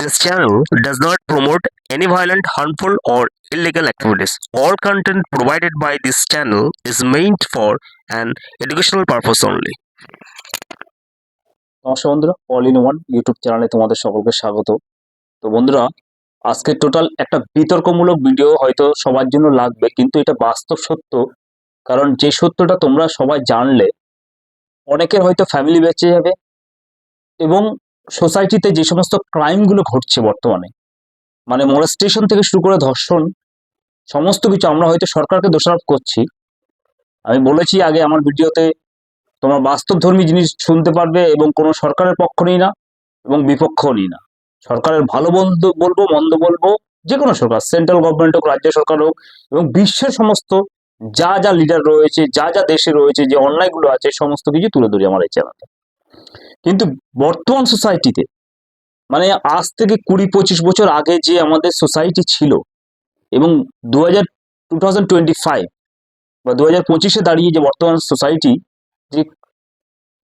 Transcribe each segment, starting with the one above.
This channel does not promote any violent, harmful, or illegal activities. All content provided by this channel is meant for an educational purpose only. নমস্কার বন্ধুরা all in one YouTube চ্যানেলে তোমাদের সকলকে স্বাগত তো বন্ধুরা আজকে total একটা বিতর্কমূলক ভিডিও হয়তো সবার জন্য লাগবে কিন্তু এটা বাস্তব সত্য কারণ যে সত্যটা তোমরা সবাই জানলে অনেকের হয়তো ফ্যামিলি বেঁচে যাবে এবং সোসাইটিতে যে সমস্ত ক্রাইমগুলো ঘটছে বর্তমানে মানে মোলেস্টেশন থেকে শুরু করে ধর্ষণ, সমস্ত কিছু আমরা হয়তো সরকারকে দোষারোপ করছি। আমি বলেছি আগে আমার ভিডিওতে, তোমরা বাস্তবধর্মী জিনিস শুনতে পারবে এবং কোনো সরকারের পক্ষ নেই না এবং বিপক্ষও নেই না। সরকারের ভালো বন্ধ বলব, মন্দ বলব যে কোনো সরকার সেন্ট্রাল গভর্নমেন্ট হোক, রাজ্য সরকার হোক এবং বিশ্বের সমস্ত যা যা লিডার রয়েছে, যা যা দেশে রয়েছে, যে অন্যায়গুলো আছে, সমস্ত কিছু তুলে ধরি আমার এই চ্যানেলে কিন্তু বর্তমান সোসাইটিতে মানে আজ থেকে কুড়ি পঁচিশ বছর আগে যে আমাদের সোসাইটি ছিল এবং দু হাজার টু থাউজেন্ড টোয়েন্টি ফাইভ বা দু হাজার পঁচিশে দাঁড়িয়ে যে বর্তমান সোসাইটি যে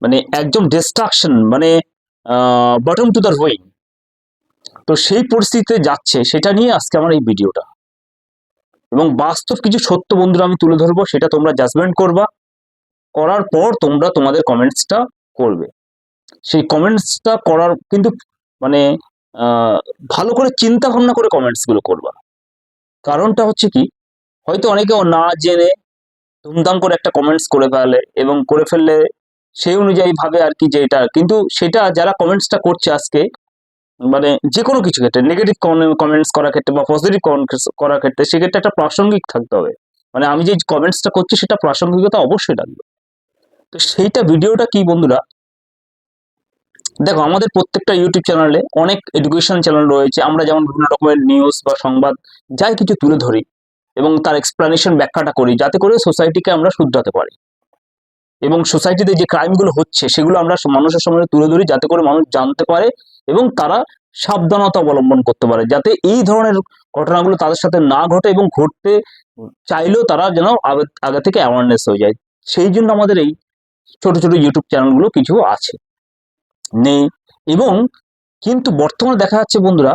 মানে একদম ডিস্ট্রাকশন মানে বটম টু দ্য রোয়িং তো সেই পরিস্থিতিতে যাচ্ছে, সেটা নিয়ে আজকে আমার এই ভিডিওটা। এবং বাস্তব কিছু সত্য বন্ধুরা আমি তুলে ধরবো, সেটা তোমরা জাজমেন্ট করবা, করার পর তোমরা তোমাদের কমেন্টসটা করবে। সেই কমেন্টসটা করার কিন্তু মানে ভালো করে চিন্তা ভাবনা করে কমেন্টসগুলো করবা। কারণটা হচ্ছে কি, হয়তো অনেকে না জেনে ধুমধাম করে একটা কমেন্টস করে ফেলে এবং করে ফেললে সেই অনুযায়ী ভাবে আর কি যে এটা, কিন্তু সেটা যারা কমেন্টসটা করছে আজকে মানে যে কোনো কিছু ক্ষেত্রে নেগেটিভ কমেন্টস করার ক্ষেত্রে বা পজিটিভ কমেন্টস করার ক্ষেত্রে সেক্ষেত্রে একটা প্রাসঙ্গিক থাকতে হবে। মানে আমি যে কমেন্টসটা করছি সেটা প্রাসঙ্গিকতা অবশ্যই লাগবে তো সেইটা ভিডিওটা কি বন্ধুরা দেখো, আমাদের প্রত্যেকটা ইউটিউব চ্যানেলে অনেক এডুকেশন চ্যানেল রয়েছে। আমরা যেমন বিভিন্ন রকমের নিউজ বা সংবাদ যাই কিছু তুলে ধরি এবং তার এক্সপ্লানেশন ব্যাখ্যাটা করি, যাতে করে সোসাইটিকে আমরা শুধরাতে পারি। এবং সোসাইটিতে যে ক্রাইমগুলো হচ্ছে, সেগুলো আমরা মানুষের সামনে তুলে ধরি, যাতে করে মানুষ জানতে পারে এবং তারা সাবধানতা অবলম্বন করতে পারে, যাতে এই ধরনের ঘটনাগুলো তাদের সাথে না ঘটে এবং ঘটতে চাইলেও তারা যেন আগে- থেকে অ্যাওয়ারনেস হয়ে যায়। সেই জন্য আমাদের এই ছোট ছোট ইউটিউব চ্যানেলগুলো কিছু আছে। নেই। এবং কিন্তু বর্তমানে দেখা যাচ্ছে বন্ধুরা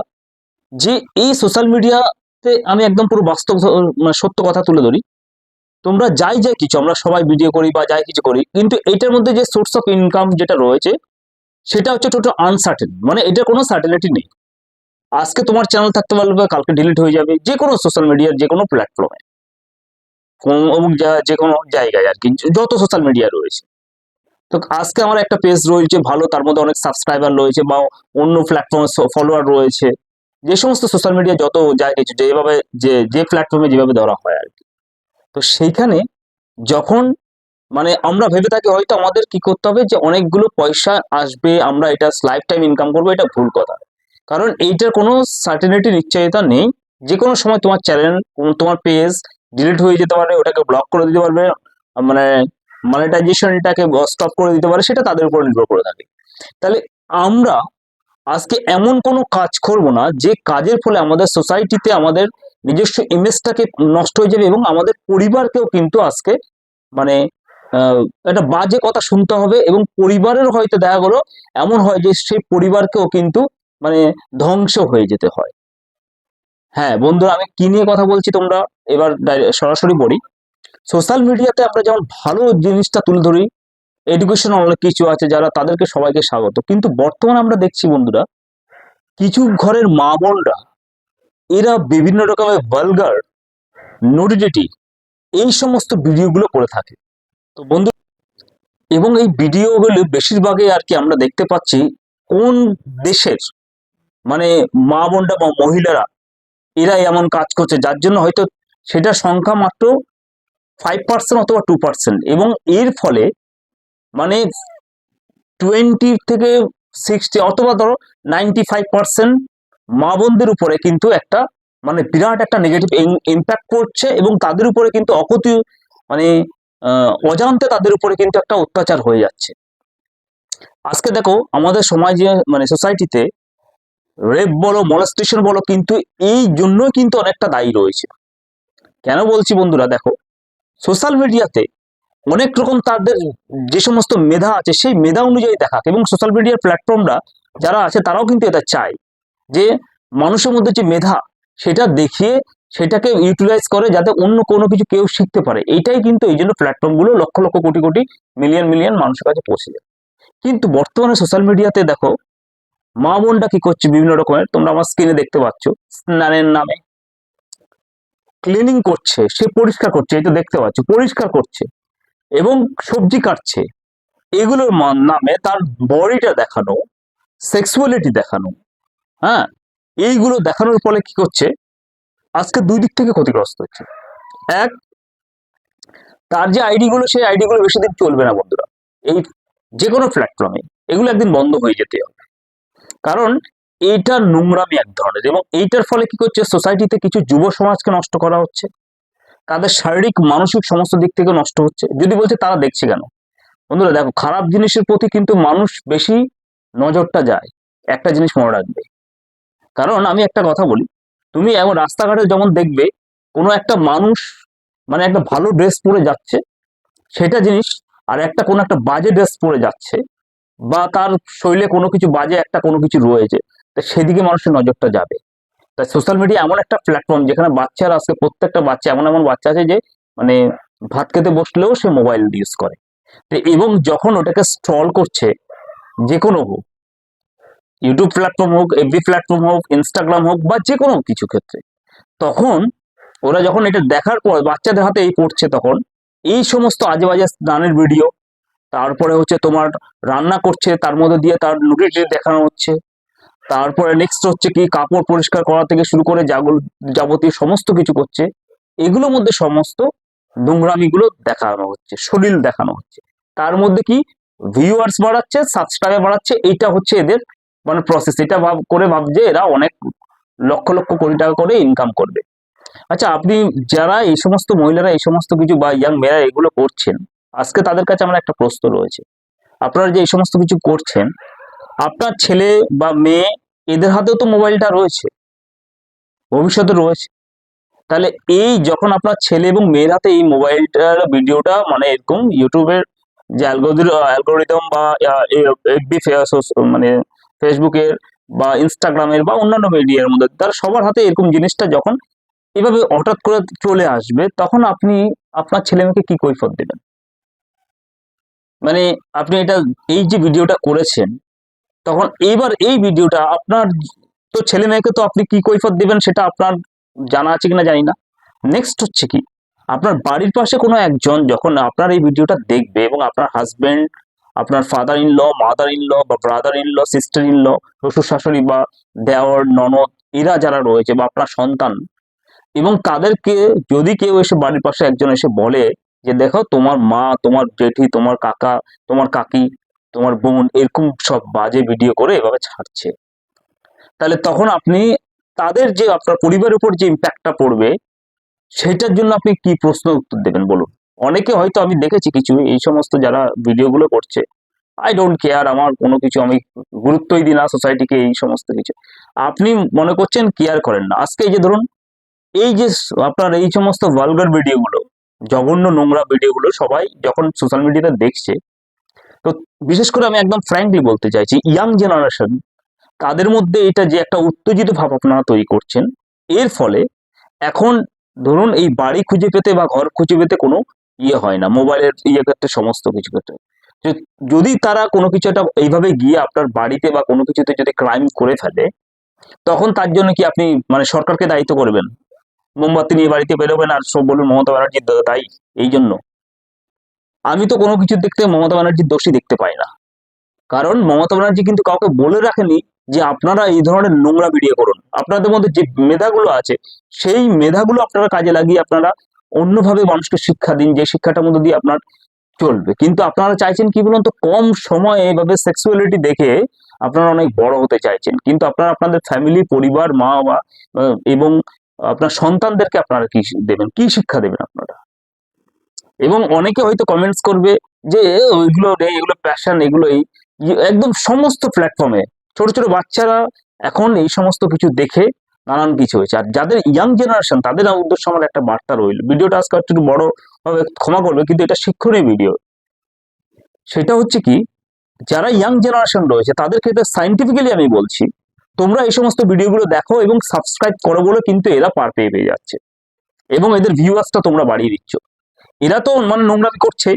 যে এই সোশ্যাল মিডিয়াতে আমি একদম পুরো বাস্তব মানে সত্য কথা তুলে ধরি। তোমরা যাই যাই কিছু, আমরা সবাই ভিডিও করি বা যাই কিছু করি, কিন্তু এটার মধ্যে যে সোর্স অফ ইনকাম যেটা রয়েছে, সেটা হচ্ছে টোটাল আনসার্টেন মানে এটার কোনো সার্টেনিটি নেই। আজকে তোমার চ্যানেল থাকতে পারবে, কালকে ডিলিট হয়ে যাবে, যে কোনো সোশ্যাল মিডিয়ার যে কোনো প্ল্যাটফর্মে অমুক যে কোনো জায়গায় আর কি, যত সোশ্যাল মিডিয়া রয়েছে। তো আজকে আমার একটা পেজ রয়েছে ভালো, তার মধ্যে অনেক সাবস্ক্রাইবার রয়েছে বা অন্য প্ল্যাটফর্মে ফলোয়ার রয়েছে। যে সমস্ত সোশ্যাল মিডিয়া যত যায় কিছু, যেভাবে, যে যে প্ল্যাটফর্মে যেভাবে ধরা হয় আর কি। তো সেইখানে যখন মানে আমরা ভেবে থাকি হয়তো আমাদের কি করতে হবে যে অনেকগুলো পয়সা আসবে, আমরা এটা লাইফ টাইম ইনকাম করব, এটা ভুল কথা। কারণ এইটার কোনো সার্টেনিটি নিশ্চয়তা নেই। যে কোনো সময় তোমার চ্যানেল তোমার পেজ ডিলিট হয়ে যেতে পারে, ওটাকে ব্লক করে দিতে পারবে। মানে মনিটাইজেশনটাকে স্টপ করে দিতে পারে, সেটা তাদের উপর নির্ভর করে থাকে। তাহলে আমরা আজকে এমন কোনো কাজ করব না, যে কাজের ফলে আমাদের সোসাইটিতে আমাদের নিজস্ব ইমেজটাকে নষ্ট হয়ে যাবে এবং আমাদের পরিবারকেও কিন্তু আজকে মানে একটা বাজে কথা শুনতে হবে এবং পরিবারের হয়তো দেখা গেলো এমন হয় যে সেই পরিবারকেও কিন্তু মানে ধ্বংস হয়ে যেতে হয়। হ্যাঁ বন্ধুরা, আমি কি নিয়ে কথা বলছি তোমরা? এবার সরাসরি বলি সোশ্যাল মিডিয়াতে আমরা যেমন ভালো জিনিসটা তুলে ধরি এডুকেশন অনেক কিছু আছে যারা তাদেরকে সবাইকে স্বাগত। কিন্তু বর্তমানে আমরা দেখছি বন্ধুরা, কিছু ঘরের মা বোনরা এরা বিভিন্ন রকমের ভালগার নোডিডিটি এই সমস্ত ভিডিওগুলো করে থাকে। তো বন্ধু, এবং এই ভিডিওগুলো বেশিরভাগই আর কি আমরা দেখতে পাচ্ছি কোন দেশের মানে মা বোনরা বা মহিলারা, এরা এমন কাজ করছে, যার জন্য হয়তো সেটা সংখ্যা মাত্র ফাইভ পার্সেন্ট অথবা টু পার্সেন্ট এবং এর ফলে মানে টোয়েন্টি থেকে সিক্সটি অথবা ধরো নাইনটি ফাইভ পার্সেন্ট মা বোনদের উপরে কিন্তু একটা মানে বিরাট একটা নেগেটিভ ইম্প্যাক্ট পড়ছে এবং তাদের উপরে কিন্তু অকতি মানে অজান্তে তাদের উপরে কিন্তু একটা অত্যাচার হয়ে যাচ্ছে। আজকে দেখো আমাদের সমাজে মানে সোসাইটিতে রেপ বলো মলেস্টেশন বলো কিন্তু এই জন্যই কিন্তু অনেকটা দায়ী রয়েছে। কেন বলছি বন্ধুরা দেখো সোশ্যাল মিডিয়াতে অনেক রকম তাদের যে সমস্ত মেধা আছে, সেই মেধা অনুযায়ী দেখা এবং সোশ্যাল মিডিয়ার প্ল্যাটফর্মরা যারা আছে, তারাও কিন্তু এটা চায় যে মানুষের মধ্যে যে মেধা, সেটা দেখিয়ে সেটাকে ইউটিলাইজ করে যাতে অন্য কোনো কিছু কেউ শিখতে পারে। এইটাই কিন্তু এই জন্য প্ল্যাটফর্মগুলো লক্ষ লক্ষ কোটি কোটি মিলিয়ন মিলিয়ন মানুষের কাছে পৌঁছে যায়। কিন্তু বর্তমানে সোশ্যাল মিডিয়াতে দেখো, মা বোনটা কি করছে বিভিন্ন রকমের? তোমরা আমার স্ক্রিনে দেখতে পাচ্ছ। স্নানের নামে ক্লিনিং করছে, সে পরিষ্কার করছে, এই তো দেখতে পাচ্ছ, পরিষ্কার করছে এবং সবজি কাটছে। এগুলোর নামে তার বডিটা দেখানো সেক্সুয়ালিটি দেখানো হ্যাঁ? এইগুলো দেখানোর ফলে কি করছে? আজকে দুই দিক থেকে ক্ষতিগ্রস্ত হচ্ছে। এক, তার যে আইডি গুলো, সেই আইডি গুলো বেশি দিন চলবে না বন্ধুরা। এই যে কোনো প্ল্যাটফর্মে এগুলো একদিন বন্ধ হয়ে যেতে হবে। কারণ এইটা নোংরামি এক ধরনের। এবং এইটার ফলে কি করছে? সোসাইটিতে কিছু যুব সমাজকে নষ্ট করা হচ্ছে। তাদের শারীরিক, মানসিক সমস্ত দিক থেকে নষ্ট হচ্ছে। যদি বলছে, তারা দেখছে কেন? বন্ধুরা, দেখো, খারাপ জিনিসের প্রতি কিন্তু মানুষ বেশি নজরটা যায়। একটা জিনিস মনে রাখবে। কারণ আমি একটা কথা বলি। তুমি এমন রাস্তাঘাটে যেমন দেখবে, কোনো একটা মানুষ মানে একটা ভালো ড্রেস পরে যাচ্ছে, সেটা জিনিস, আর একটা কোনো একটা বাজে ড্রেস পরে যাচ্ছে, বা তার শৈলে কোনো কিছু বাজে, একটা কোনো কিছু রয়েছে। তা সেদিকে মানুষের নজরটা যাবে। তাই সোশ্যাল মিডিয়া এমন একটা প্ল্যাটফর্ম যেখানে বাচ্চারা আজকে প্রত্যেকটা বাচ্চা এমন এমন বাচ্চা আছে যে মানে ভাত খেতে বসলেও সে মোবাইল ইউজ করে। তো এবং যখন ওটাকে স্ট্রল করছে যে কোনো হোক ইউটিউব প্ল্যাটফর্ম হোক এফবি প্ল্যাটফর্ম হোক ইনস্টাগ্রাম হোক বা যে কোনো কিছু ক্ষেত্রে তখন ওরা যখন এটা দেখার পর বাচ্চাদের হাতে এই পড়ছে তখন এই সমস্ত আজে বাজে স্নানের ভিডিও তারপরে হচ্ছে তোমার রান্না করছে তার মধ্যে দিয়ে তার নুডিটি দেখানো হচ্ছে। তারপরে নেক্সট হচ্ছে কি কাপড় পরিষ্কার করা থেকে শুরু করে যাবতীয় সমস্ত কিছু করছে। এগুলোর মধ্যে সমস্ত নোংরামিগুলো দেখানো হচ্ছে, শরীর দেখানো হচ্ছে। তার মধ্যে কি? ভিউয়ার্স বাড়াচ্ছে সাবস্ক্রাইবার বাড়াচ্ছে, এইটা হচ্ছে এদের মানে প্রসেস এটা ভাব, করে ভাবছে এরা অনেক লক্ষ লক্ষ কোটি টাকা করে ইনকাম করবে। আচ্ছা আপনি যারা এই সমস্ত মহিলারা, এই সমস্ত কিছু বা ইয়াং মেয়েরা এগুলো করছেন, আজকে তাদের কাছে আমার একটা প্রশ্ন রয়েছে। আপনারা যে এই সমস্ত কিছু করছেন, আপনার ছেলে বা মেয়ে এদের হাতেও তো মোবাইলটা রয়েছে। ভবিষ্যতে রয়েছে। তাহলে এই যখন আপনার ছেলে এবং মেয়ের হাতে এই মোবাইলটার ভিডিওটা মানে এরকম ইউটিউবের যে অ্যালগোরিদম বা এফবি মানে ফেসবুকের বা ইনস্টাগ্রামের বা অন্যান্য মিডিয়ার মধ্যে তার সবার হাতে এরকম জিনিসটা যখন এভাবে হঠাৎ করে চলে আসবে, তখন আপনি, আপনার ছেলে মেয়েকে কি কৈফত দেবেন? মানে আপনি এটা, এই যে ভিডিওটা করেছেন তখন এইবার এই ভিডিওটা, আপনার তো ছেলে মেয়েকে তো আপনি কি কৈফত দেবেন সেটা আপনার জানা আছে কিনা জানি না। নেক্সট হচ্ছে কি, আপনার বাড়ির পাশে কোনো একজন যখন আপনার এই ভিডিওটা দেখবে এবং আপনার হাজবেন্ড আপনার father in law mother in law বা brother in law sister in law শ্বশুর শাশুড়ি বা দেওয়ার, ননদ, এরা যারা রয়েছে বা আপনার সন্তান এবং তাদেরকে যদি কেউ এসে বাড়ির পাশে একজন এসে বলে যে, দেখো তোমার মা, তোমার জেঠি, তোমার কাকা, তোমার কাকি তোমার বোন এরকম সব বাজে ভিডিও করে এভাবে ছাড়ছে। তাহলে তখন আপনি তাদের যে আপনার পরিবারের উপর যে ইম্প্যাক্টটা পড়বে, সেটার জন্য আপনি কি প্রশ্ন উত্তর দেবেন বলুন? অনেকে হয়তো আমি দেখেছি কিছু, এই সমস্ত যারা ভিডিওগুলো করছে আই ডোন্ট কেয়ার আমার কোনো কিছু, আমি গুরুত্বই দিই না সোসাইটিকে এই সমস্ত কিছু। আপনি মনে করছেন কেয়ার করেন না। আজকে এই যে ধরুন, এই যে আপনার এই সমস্ত ভালগার ভিডিওগুলো জঘন্য নোংরা ভিডিওগুলো সবাই যখন সোশ্যাল মিডিয়াতে দেখছে তো বিশেষ করে আমি একদম ফ্র্যাঙ্কলি বলতে চাইছি ইয়াং জেনারেশন তাদের মধ্যে এটা যে একটা উত্তেজিত ভাব আপনারা তৈরি করছেন, এর ফলে এখন ধরুন এই বাড়ি খুঁজে পেতে বা ঘর খুঁজে পেতে কোনো ইয়ে হয় না, মোবাইলের ইয়ে ক্ষেত্রে সমস্ত কিছু ক্ষেত্রে। যদি তারা কোনো কিছু একটা এইভাবে গিয়ে আপনার বাড়িতে বা কোনো কিছুতে যদি ক্রাইম করে ফেলে, তখন তার জন্য কি আপনি মানে সরকারকে দায়িত্ব করবেন? মোমবাতি নিয়ে বাড়িতে বেরোবেন আর সব বলবেন মমতা ব্যানার্জির দা- দায়ী এই জন্য। আমি তো কোনো কিছুর থেকে মমতা ব্যানার্জির দোষী দেখতে পাই না। কারণ মমতা ব্যানার্জি কিন্তু কাউকে বলে রাখেনি যে আপনারা এই ধরনের নোংরা ভিডিও করুন। আপনাদের মধ্যে যে মেধাগুলো আছে, সেই মেধাগুলো আপনারা কাজে লাগিয়ে আপনারা অন্যভাবে মানুষকে শিক্ষা দিন, যে শিক্ষাটার মধ্যে দিয়ে আপনার চলবে। কিন্তু আপনারা চাইছেন কি বলুন তো, কম সময়ে এভাবে সেক্সুয়ালিটি দেখে আপনারা অনেক বড় হতে চাইছেন। কিন্তু আপনারা আপনাদের ফ্যামিলি পরিবার মা বাবা এবং আপনার সন্তানদেরকে আপনারা কি দেবেন? কি শিক্ষা দেবেন আপনারা? এবং অনেকে হয়তো কমেন্টস করবে যে ওইগুলো নেই, এগুলো প্যাশন এগুলো এই একদম সমস্ত প্ল্যাটফর্মে ছোট ছোট বাচ্চারা এখন এই সমস্ত কিছু দেখে নানান কিছু হয়েছে। আর যাদের ইয়াং জেনারেশন তাদের উদ্দেশ্যে আমার একটা বার্তা রইল। ভিডিওটা আজকে একটু বড় হবে, ক্ষমা করবে, কিন্তু এটা শিক্ষণীয় ভিডিও সেটা হচ্ছে কি, যারা ইয়াং জেনারেশন রয়েছে তাদের ক্ষেত্রে সাইন্টিফিক্যালি আমি বলছি, তোমরা এই সমস্ত ভিডিওগুলো দেখো এবং সাবস্ক্রাইব করো বলে কিন্তু এরা পার পেয়ে পেয়ে যাচ্ছে। এবং এদের ভিউয়ার্সটা তোমরা বাড়িয়ে দিচ্ছ। এরা তো মানে নোংরামি করছে।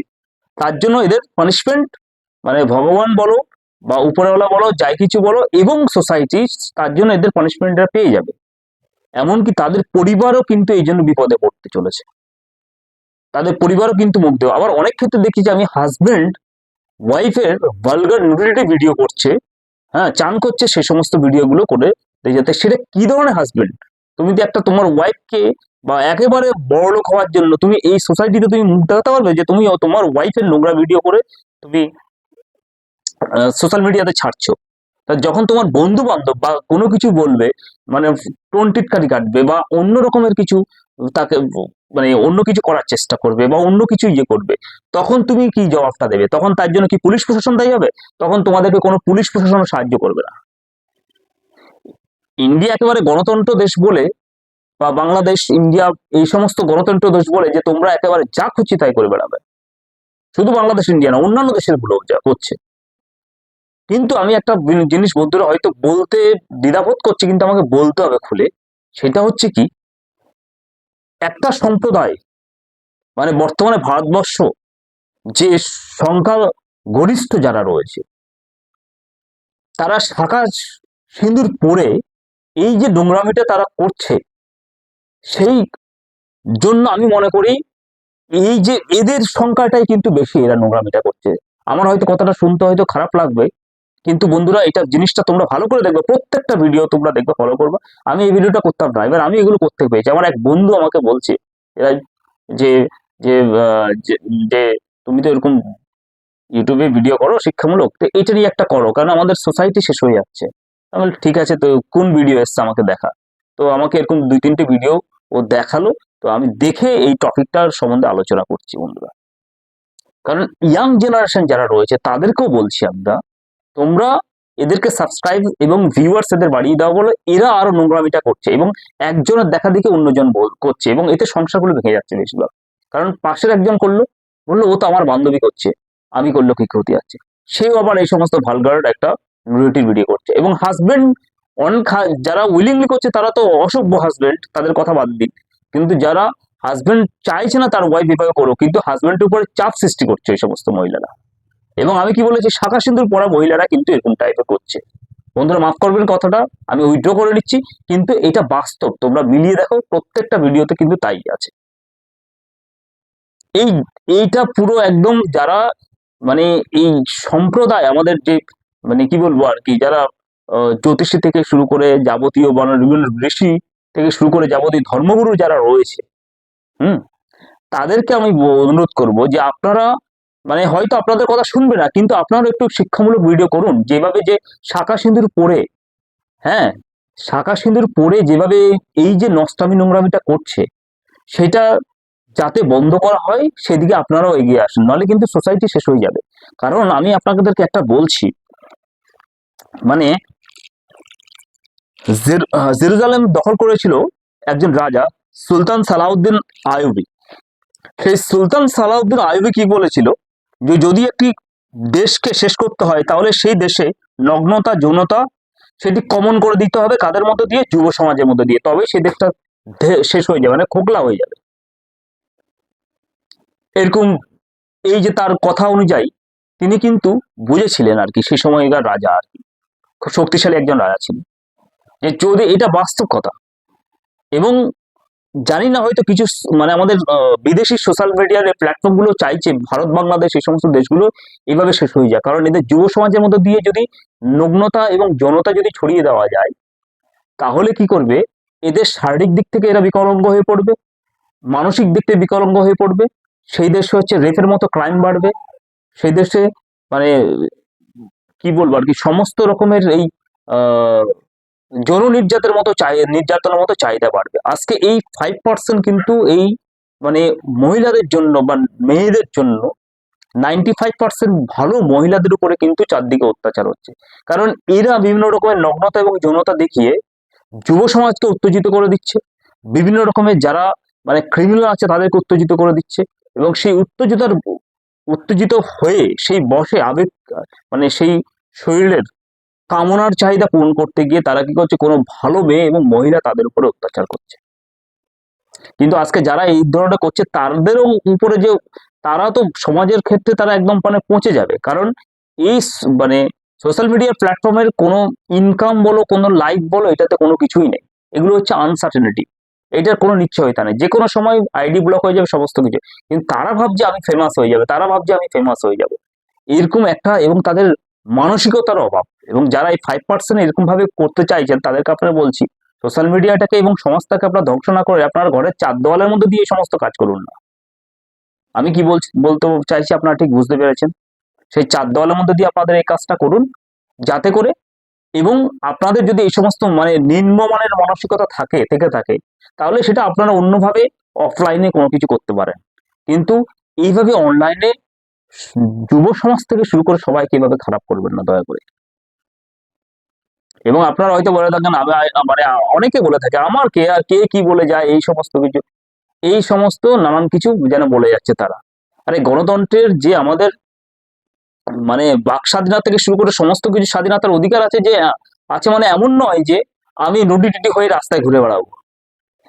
তার জন্য এদের পানিশমেন্ট মানে ভগবান বলো বা উপরওয়ালা বলো, যাই কিছু বলো এবং সোসাইটি তার জন্য এদের পানিশমেন্টটা পেয়ে যাবে। এমনকি তাদের পরিবারও কিন্তু এই জন্য বিপদে পড়তে চলেছে। তাদের পরিবারও কিন্তু মুখ মুগ্ধ আবার অনেক ক্ষেত্রে দেখি যে আমি হাজবেন্ড ওয়াইফের ভালগার নুডিলিটি ভিডিও করছে। হ্যাঁ চান করছে সে সমস্ত ভিডিওগুলো করে। যাতে সেটা কি ধরনের হাজবেন্ড তুমি যে একটা তোমার ওয়াইফকে বা একেবারে বড় লোক হওয়ার জন্য তুমি এই সোসাইটিতে তুমি মুখ দেখাতে পারবে যে তুমি তোমার ওয়াইফের নোংরা ভিডিও করে তুমি সোশ্যাল মিডিয়াতে ছাড়ছো। তা যখন তোমার বন্ধু বান্ধব বা কোনো কিছু বলবে মানে টোন টিটকারি কাটবে বা অন্য রকমের কিছু তাকে মানে অন্য কিছু করার চেষ্টা করবে বা অন্য কিছু ইয়ে করবে, তখন তুমি কি জবাবটা দেবে? তখন তার জন্য কি পুলিশ প্রশাসন দায়ী হবে? তখন তোমাদেরকে কোনো পুলিশ প্রশাসন সাহায্য করবে না। ইন্ডিয়া একেবারে গণতন্ত্র দেশ বলে বা বাংলাদেশ, ইন্ডিয়া এই সমস্ত গণতন্ত্র দেশ বলে যে তোমরা একেবারে যা খুশি তাই করে বেড়াবে। শুধু বাংলাদেশ, ইন্ডিয়া না, অন্যান্য দেশেরগুলো যা করছে। কিন্তু আমি একটা জিনিস বন্ধুরা হয়তো বলতে দ্বিধাবোধ করছি, কিন্তু আমাকে বলতে হবে খুলে। সেটা হচ্ছে কি, একটা সম্প্রদায় মানে বর্তমানে ভারতবর্ষ, যে সংখ্যা গরিষ্ঠ যারা রয়েছে, তারা শাখা সিঁদুর পরে এই যে নোংরামিটা তারা করছে সেই জন্য আমি মনে করি এই যে এদের সংখ্যাটাই কিন্তু বেশি এরা নোংরামিটা করছে। আমার হয়তো কথাটা শুনতে হয়তো খারাপ লাগবে, কিন্তু বন্ধুরা এটা জিনিসটা তোমরা ভালো করে দেখবে, প্রত্যেকটা ভিডিও তোমরা দেখবে ফলো করবে। আমি এই ভিডিওটা করতাম না, এবার আমি এগুলো করতে পেরেছি। আমার এক বন্ধু আমাকে বলছে, এরা যে যে যে- তুমি তো এরকম ইউটিউবে ভিডিও করো, শিক্ষামূলক, তো এটা নিয়ে একটা করো, কারণ আমাদের সোসাইটি শেষ হয়ে যাচ্ছে। আমি ঠিক আছে, তো কোন ভিডিও এসছে আমাকে দেখা? তো আমাকে এরকম দুই তিনটে ভিডিও ও দেখাল। তো আমি দেখে এই টপিকটার সম্বন্ধে আলোচনা করছি বন্ধুরা। কারণ ইয়াং জেনারেশন যারা রয়েছে, তাদেরকেও বলছি আমরা, তোমরা এদেরকে সাবস্ক্রাইব এবং ভিউয়ার্স এদের বাড়িয়ে দাও বলে এরা আরও নোংরামিটা করছে এবং একজনের দেখা দেখে অন্যজন করছে এবং এতে সংসারগুলো ভেঙে যাচ্ছে বেশিরভাগ। কারণ পাশের একজন করল, বলল, ও তো আমার বান্ধবী করছে, আমি করল কি ক্ষতি আছে? সেও আবার এই সমস্ত ভালগার একটা ভিডিও করছে এবং হাজবেন্ড অনেক হা- যারা উইলিংলি করছে তারা তো অসভ্য হাজবেন্ড তাদের কথা বাদ দিক কিন্তু যারা হাজবেন্ড চাইছে না তার ওয়াইফ বিবাহ করো কিন্তু হাজবেন্ডের উপরে চাপ সৃষ্টি করছে এই সমস্ত মহিলারা। এবং আমি কি বলেছি, শাখা সিঁদুর পরা মহিলারা কিন্তু এরকম টাইপের করছে। বন্ধুরা, মাফ করবেন কথাটা, আমি উইথড্র করে নিচ্ছি, কিন্তু এটা বাস্তব। তোমরা মিলিয়ে দেখো, প্রত্যেকটা ভিডিওতে কিন্তু তাই আছে। এই, এইটা পুরো একদম যারা মানে এই সম্প্রদায়, আমাদের যে মানে কি বলব আর কি, যারা জ্যোতিষী থেকে শুরু করে যাবতীয় মানে বিভিন্ন ঋষি থেকে শুরু করে যাবতীয় ধর্মগুরু যারা রয়েছে, হুম, তাদেরকে আমি অনুরোধ করব যে আপনারা মানে হয়তো আপনাদের কথা শুনবে না, কিন্তু আপনারা একটু শিক্ষামূলক ভিডিও করুন, যেভাবে যে শাখা সিঁদুর পরে হ্যাঁ শাখা সিঁদুর পরে যেভাবে এই যে নষ্টামি নোংরামিটা করছে, সেটা যাতে বন্ধ করা হয়, সেদিকে আপনারাও এগিয়ে আসুন, নাহলে কিন্তু সোসাইটি শেষ হয়ে যাবে। কারণ আমি আপনাদেরকে একটা বলছি মানে জেরুজালেম দখল করেছিল একজন রাজা, সুলতান সালাউদ্দিন আয়ুবি সেই সুলতান সালাউদ্দিন আয়ুবি কি বলেছিল? যে যদি একটি দেশকে শেষ করতে হয়, তাহলে সেই দেশে নগ্নতা, যৌনতা সেটি কমন করে দিতে হবে কাদের মধ্যে দিয়ে? যুব সমাজের মধ্যে দিয়ে। তবে সেই দেশটা শেষ হয়ে যাবে মানে খোকলা হয়ে যাবে। এরকম এই যে তার কথা অনুযায়ী তিনি কিন্তু বুঝেছিলেন আর কি সেই সময়কার রাজা আর কি। খুব শক্তিশালী একজন রাজা ছিলেন। যে যদি এটা বাস্তব কথা। এবং জানি না হয়তো কিছু মানে আমাদের বিদেশি সোশ্যাল মিডিয়ার প্ল্যাটফর্মগুলো চাইছে, ভারত, বাংলাদেশ, এই সমস্ত দেশগুলো এভাবে শেষ হয়ে যায় কারণ এদের যুব সমাজের মধ্যে দিয়ে যদি নগ্নতা এবং জনতা যদি ছড়িয়ে দেওয়া যায়, তাহলে কি করবে? এদের শারীরিক দিক থেকে এরা বিকলঙ্গ হয়ে পড়বে, মানসিক দিক থেকে বিকলঙ্গ হয়ে পড়বে, সেই দেশে হচ্ছে রেপের মতো ক্রাইম বাড়বে, সেই দেশে মানে কি বলব আর কি, সমস্ত রকমের এই যৌন নির্যাতনের মতো চাই, নির্যাতনের মতো চাহিদা বাড়বে। আজকে এই ফাইভ পার্সেন্ট কিন্তু এই মানে মহিলাদের জন্য বা মেয়েদের জন্য নাইনটি ফাইভ পার্সেন্ট ভালো মহিলাদের উপরে কিন্তু চারদিকে অত্যাচার হচ্ছে। কারণ এরা বিভিন্ন রকমের নগ্নতা এবং যৌনতা দেখিয়ে যুব সমাজকে উত্তেজিত করে দিচ্ছে। বিভিন্ন রকমের যারা মানে ক্রিমিনাল আছে তাদেরকে উত্তেজিত করে দিচ্ছে এবং সেই উত্তেজিতার, উত্তেজিত হয়ে সেই বসে আবেগ মানে সেই শরীরের কামনার চাহিদা পূরণ করতে গিয়ে তারা কি করছে? কোনো ভালো মেয়ে এবং মহিলা তাদের উপরে অত্যাচার করছে। কিন্তু আজকে যারা এই ধরনের করছে, তাদেরও উপরে যে তারা তো সমাজের ক্ষেত্রে তারা একদম মানে পৌঁছে যাবে। কারণ এই মানে সোশ্যাল মিডিয়া প্ল্যাটফর্মের কোনো ইনকাম বলো, কোনো লাইফ বলো, এটাতে কোনো কিছুই নেই। এগুলো হচ্ছে আনসার্টেনিটি এটার কোনো নিশ্চয়তা নেই। যে কোনো সময় আইডি ব্লক হয়ে যাবে, সমস্ত কিছু। কিন্তু তারা ভাবছে আমি ফেমাস হয়ে যাবে, তারা ভাবছে আমি ফেমাস হয়ে যাব। এরকম একটা এবং তাদের মানসিকতার অভাব। এবং যারা এই ফাইভ পার্সেন্ট এরকম ভাবে করতে চাইছেন, তাদেরকে আপনারা বলছি সোশ্যাল মিডিয়াটাকে এবং সমাজটাকে আপনারা ধ্বংস না করে আপনার ঘরের চার দেওয়ালের মধ্যে দিয়ে সমস্ত কাজ করুন না। আমি কি বলছি, বলতে চাইছি আপনারা ঠিক বুঝতে পেরেছেন? সেই চার দেওয়ালের মধ্যে দিয়ে আপনাদের এই কাজটা করুন, যাতে করে এবং আপনাদের যদি এই সমস্ত মানে নিম্নমানের মানসিকতা থাকে, থেকে থাকে, তাহলে সেটা আপনারা অন্যভাবে অফলাইনে কোনো কিছু করতে পারেন। কিন্তু এইভাবে অনলাইনে যুব সমাজ থেকে শুরু করে সবাইকে এভাবে খারাপ করবেন না, দয়া করে। এবং আপনারা হয়তো বলে থাকেন মানে অনেকে বলে থাকে, আমার কে আর কে কি বলে যায়, এই সমস্ত কিছু। এই সমস্ত নানান কিছু যেন বলে যাচ্ছে তারা। আরে গণতন্ত্রের যে আমাদের মানে বাক স্বাধীনতা থেকে শুরু করে সমস্ত কিছু স্বাধীনতার অধিকার আছে যে আছে মানে এমন নয় যে, আমি নুডি টিটি হয়ে রাস্তায় ঘুরে বেড়াবো।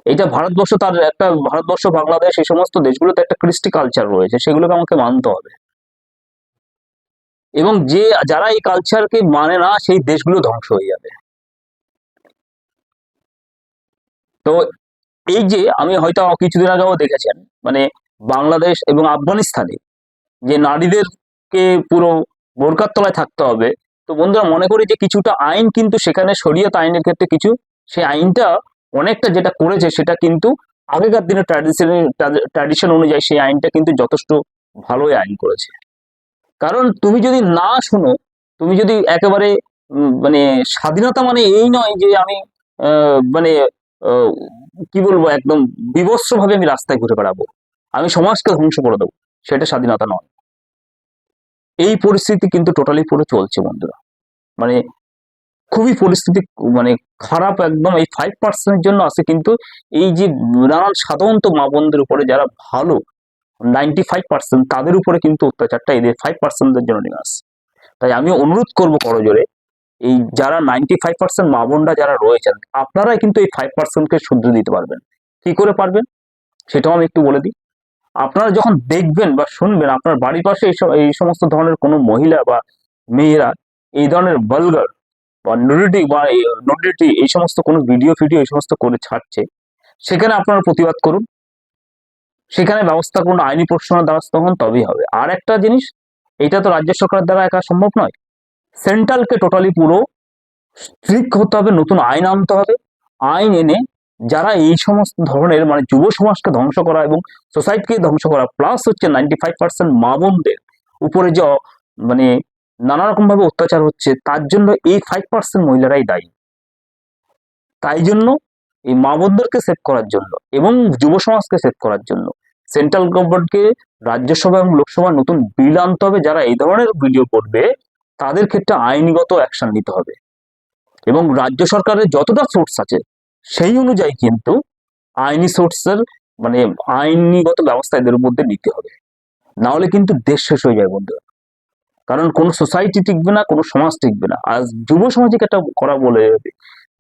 এটা ভারতবর্ষ তার একটা, ভারতবর্ষ, বাংলাদেশ, এই সমস্ত দেশগুলোতে একটা কৃষ্টি কালচার রয়েছে, সেগুলোকে আমাকে মানতে হবে। এবং যে, যারা এই কালচারকে মানে না, সেই দেশগুলো ধ্বংস হয়ে যাবে। তো এই যে, আমি হয়তো কিছুদিন আগেও দেখেছেন মানে বাংলাদেশ এবং আফগানিস্তানে যে নারীদেরকে পুরো বোরকার তলায় থাকতে হবে, তো বন্ধুরা মনে করি যে কিছুটা আইন কিন্তু সেখানে শরীয়ত আইনের ক্ষেত্রে কিছু সেই আইনটা অনেকটা যেটা করেছে সেটা কিন্তু আগেকার দিনের ট্র্যাডিশন ট্র্যাডিশন অনুযায়ী সেই আইনটা কিন্তু যথেষ্ট ভালোই আইন করেছে। কারণ তুমি যদি না শোনো, তুমি যদি একেবারে মানে স্বাধীনতা মানে এই নয় যে আমি মানে কি বলব, একদম বিভৎস ভাবে আমি রাস্তায় ঘুরে বেড়াবো। আমি সমাজকে ধ্বংস করে দেবো। সেটা স্বাধীনতা নয়। এই পরিস্থিতি কিন্তু টোটালি পুরো চলছে বন্ধুরা। মানে খুবই পরিস্থিতি মানে খারাপ একদম। এই ফাইভ পার্সেন্টের জন্য আছে কিন্তু এই যে নানান সাধারণত মা বোনদের উপরে যারা ভালো নাইনটি ফাইভ পার্সেন্ট তাদের উপরে কিন্তু অত্যাচারটা এদের ফাইভ পার্সেন্টের জন্য নেমে আসছে তাই আমি অনুরোধ করব করজোরে, এই যারা নাইনটি ফাইভ পার্সেন্ট মা বোনরা যারা রয়েছেন, আপনারাই কিন্তু এই ফাইভ পার্সেন্টকে শুধরে দিতে পারবেন। কি করে পারবেন? সেটাও আমি একটু বলে দিই। আপনারা যখন দেখবেন বা শুনবেন, আপনার বাড়ির পাশে এই সমস্ত ধরনের কোনো মহিলা বা মেয়েরা এই ধরনের বালগার বা নুডিটি বা নুডিটি এই সমস্ত কোনো ভিডিও ফিডিও এই সমস্ত করে ছাড়ছে, সেখানে আপনারা প্রতিবাদ করুন। সেখানে ব্যবস্থা করুন আইনি প্রশ্নের ব্যবস্থা হন, তবেই হবে। আর একটা জিনিস, এটা তো রাজ্য সরকারের দ্বারা একা সম্ভব নয়। সেন্ট্রালকে টোটালি পুরো স্ট্রিক্ট হতে হবে, নতুন আইন আনতে হবে। আইন এনে যারা এই সমস্ত ধরনের মানে যুব সমাজকে ধ্বংস করা এবং সোসাইটিকে ধ্বংস করা প্লাস হচ্ছে নাইনটি ফাইভ পার্সেন্ট মা বোনদের উপরে যে মানে নানা রকম ভাবে অত্যাচার হচ্ছে, তার জন্য এই ফাইভ পার্সেন্ট মহিলারাই দায়ী। তাই জন্য এই মা বোনদেরকে সেভ করার জন্য এবং যুব সমাজকে সেভ করার জন্য। সেন্ট্রাল গভর্নমেন্টকে রাজ্যসভা এবং লোকসভা নতুন বিল আনতে হবে, যারা এই ধরনের ভিডিও করবে, তাদের ক্ষেত্রে আইনগত অ্যাকশন নিতে হবে। এবং রাজ্য সরকারের যতটা সোর্স আছে, সেই অনুযায়ী কিন্তু আইনি সোর্সের মানে আইনিগত ব্যবস্থা এদের মধ্যে নিতে হবে। না হলে কিন্তু দেশ শেষ হয়ে যায় বন্ধুরা। কারণ কোনো সোসাইটি টিকবে না, কোনো সমাজ টিকবে না। আজ যুব সমাজকে একটা করা বলে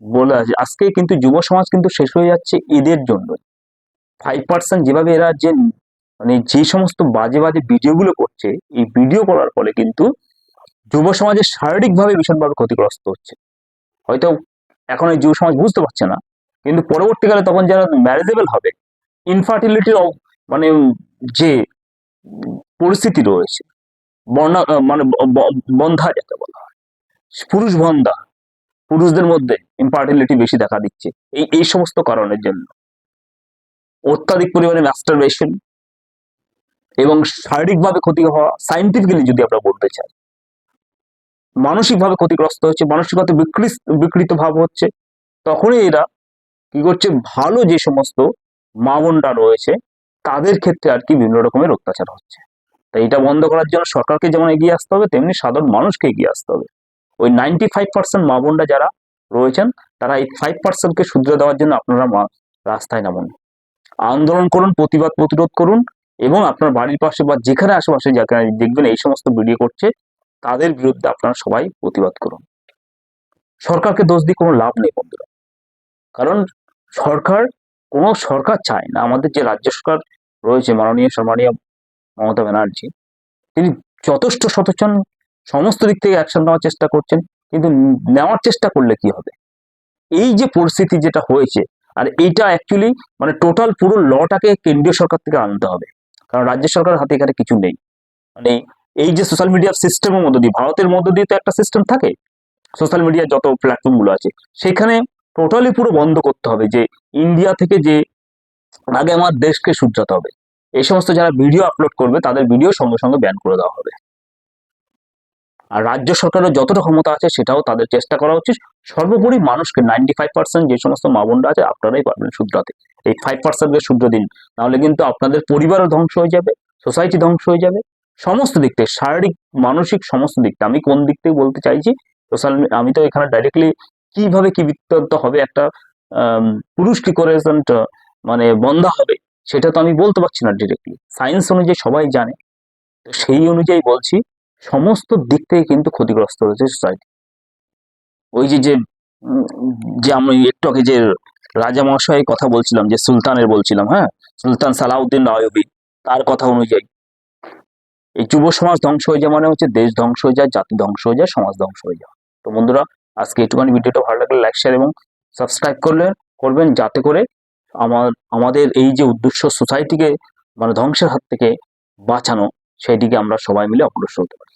বলে আছে আজকে কিন্তু যুব সমাজ কিন্তু শেষ হয়ে যাচ্ছে এদের জন্য। ফাইভ পার্সেন্ট যেভাবে এরা যে মানে যে সমস্ত বাজে বাজে ভিডিওগুলো করছে, এই ভিডিও করার ফলে কিন্তু যুব সমাজের শারীরিকভাবে ভীষণভাবে ক্ষতিগ্রস্ত হচ্ছে। হয়তো এখন এই যুব সমাজ বুঝতে পারছে না, কিন্তু পরবর্তীকালে তখন যারা ম্যারেজেবল হবে ইনফার্টিলিটির মানে যে পরিস্থিতি রয়েছে বর্ণা মানে বন্ধা যাকে বলা হয়, পুরুষ বন্ধা পুরুষদের মধ্যে ইনফার্টিলিটি বেশি দেখা দিচ্ছে। এই এই সমস্ত কারণের জন্য। অত্যাধিক পরিমাণে ম্যাস্টারবেশন এবং শারীরিকভাবে ক্ষতি হওয়া সাইন্টিফিক্যালি যদি আমরা বলতে চাই, মানসিকভাবে ক্ষতিগ্রস্ত হচ্ছে, মানসিকভাবে বিকৃত বিকৃত ভাব হচ্ছে, তখনই এরা কি করছে, ভালো যে সমস্ত মা রয়েছে, তাদের ক্ষেত্রে আর কি বিভিন্ন রকমের অত্যাচার হচ্ছে। তাই এটা বন্ধ করার জন্য সরকারকে যেমন এগিয়ে আসতে হবে, তেমনি সাধারণ মানুষকে এগিয়ে আসতে হবে। ওই নাইনটি ফাইভ পার্সেন্ট মা বোনরা যারা রয়েছেন, তারা এই ফাইভ পার্সেন্টকে শুধরে দেওয়ার জন্য আপনারা রাস্তায় নামুন। আন্দোলন করুন, প্রতিবাদ প্রতিরোধ করুন এবং আপনার বাড়ির পাশে বা যেখানে আশেপাশে যেখানে দেখবেন এই সমস্ত ভিডিও করছে, তাদের বিরুদ্ধে আপনারা সবাই প্রতিবাদ করুন। সরকারকে দোষ দিয়ে কোনো লাভ নেই বন্ধুরা। কারণ সরকার, কোনো সরকার চায় না। আমাদের যে রাজ্য সরকার রয়েছে, মাননীয়, সম্মানীয় মমতা ব্যানার্জি, তিনি যথেষ্ট সচেতন সমস্ত দিক থেকে অ্যাকশন নেওয়ার চেষ্টা করছেন, কিন্তু নেওয়ার চেষ্টা করলে কি হবে? এই যে পরিস্থিতি যেটা হয়েছে, আর এইটা অ্যাকচুয়ালি মানে টোটাল পুরো লটাকে কেন্দ্রীয় সরকার থেকে আনতে হবে। কারণ রাজ্য সরকারের হাতে এখানে কিছু নেই। মানে এই যে সোশ্যাল মিডিয়ার সিস্টেমের মধ্য দিয়ে, ভারতের মধ্য দিয়ে তো একটা সিস্টেম থাকে। সোশ্যাল মিডিয়ার যত প্ল্যাটফর্মগুলো আছে, সেখানে টোটালি পুরো বন্ধ করতে হবে যে ইন্ডিয়া থেকে যে আগে আমার দেশকে শুধরাতে হবে। এই সমস্ত যারা ভিডিও আপলোড করবে, তাদের ভিডিও সঙ্গে সঙ্গে ব্যান করে দেওয়া হবে। আর রাজ্য সরকারের যতটা ক্ষমতা আছে সেটাও তাদের চেষ্টা করা উচিত। সর্বোপরি মানুষকে নাইনটি ফাইভ পার্সেন্ট যে সমস্ত মা বোনরা আছে, আপনারাই পারবেন শুধরাতে। এই ফাইভ পার্সেন্টকে শুধর দিন। নাহলে কিন্তু আপনাদের পরিবারও ধ্বংস হয়ে যাবে সোসাইটি ধ্বংস হয়ে যাবে। সমস্ত দিক থেকে, শারীরিক, মানসিক সমস্ত দিক আমি কোন দিক থেকে বলতে চাইছি সোশ্যাল আমি তো এখানে ডাইরেক্টলি কীভাবে কি বৃত্তান্ত হবে, একটা পুরুষ কি করে মানে বন্ধা হবে, সেটা তো আমি বলতে পারছি না ডিরেক্টলি সায়েন্স অনুযায়ী সবাই জানে। তো সেই অনুযায়ী বলছি সমস্ত দিক থেকে কিন্তু ক্ষতিগ্রস্ত হয়েছে সোসাইটি ওই যে যে উম, যে আমি একটু আগে যে রাজা মহাশয়ের কথা বলছিলাম যে সুলতানের বলছিলাম হ্যাঁ? সুলতান সালাউদ্দিন আয়ুবী তার কথা অনুযায়ী। এই যুব সমাজ ধ্বংস হয়ে যায় মানে হচ্ছে দেশ ধ্বংস হয়ে যায় জাতি ধ্বংস হয়ে যায় সমাজ ধ্বংস হয়ে যায় তো বন্ধুরা আজকে একটুখানি ভিডিওটা ভালো লাগলে লাইক শেয়ার এবং সাবস্ক্রাইব করলে করবেন যাতে করে আমার আমাদের এই যে উদ্দেশ্য সোসাইটিকে মানে ধ্বংসের হাত থেকে বাঁচানো সেদিকে আমরা সবাই মিলে অগ্রসর হতে পারি।